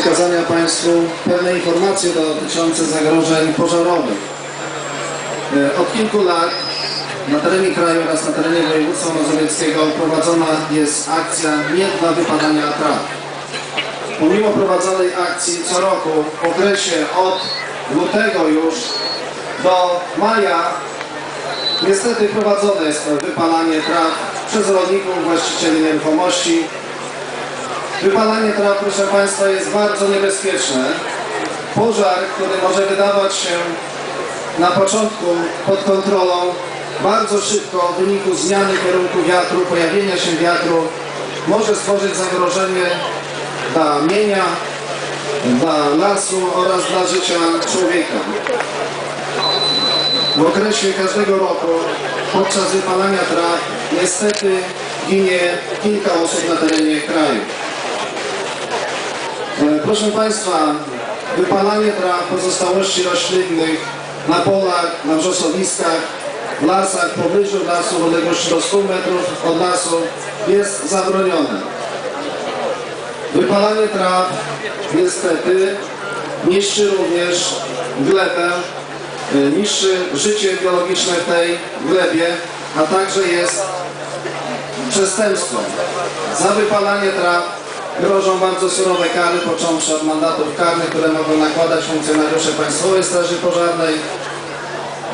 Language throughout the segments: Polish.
przekazania Państwu pewne informacje dotyczące zagrożeń pożarowych. E, Od kilku lat na terenie kraju oraz na terenie województwa mazowieckiego prowadzona jest akcja Nie dla wypadania traw. Pomimo prowadzonej akcji co roku w okresie od lutego już do maja niestety prowadzone jest wypalanie traw przez rolników, właścicieli nieruchomości. Wypalanie traw, proszę Państwa, jest bardzo niebezpieczne. Pożar, który może wydawać się na początku pod kontrolą, bardzo szybko w wyniku zmiany kierunku wiatru, pojawienia się wiatru, może stworzyć zagrożenie dla mienia, dla lasu oraz dla życia człowieka. W okresie każdego roku podczas wypalania traw niestety ginie kilka osób na terenie kraju. Proszę Państwa, wypalanie traw, pozostałości roślinnych na polach, na wrzosowiskach, w lasach, pobliżu lasu, w odległości do 100 metrów od lasu jest zabronione. Wypalanie traw niestety niszczy również glebę, y, niszczy życie biologiczne w tej glebie, a także jest przestępstwem. Za wypalanie traw grożą bardzo surowe kary, począwszy od mandatów karnych, które mogą nakładać funkcjonariusze Państwowej Straży Pożarnej,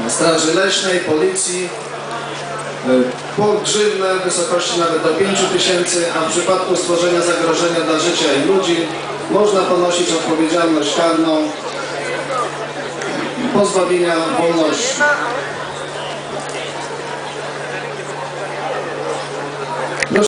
Straży Leśnej, Policji, y, po grzywnę w wysokości nawet do 5 tysięcy, a w przypadku stworzenia zagrożenia dla życia i ludzi można ponosić odpowiedzialność karną pozbawienia wolności.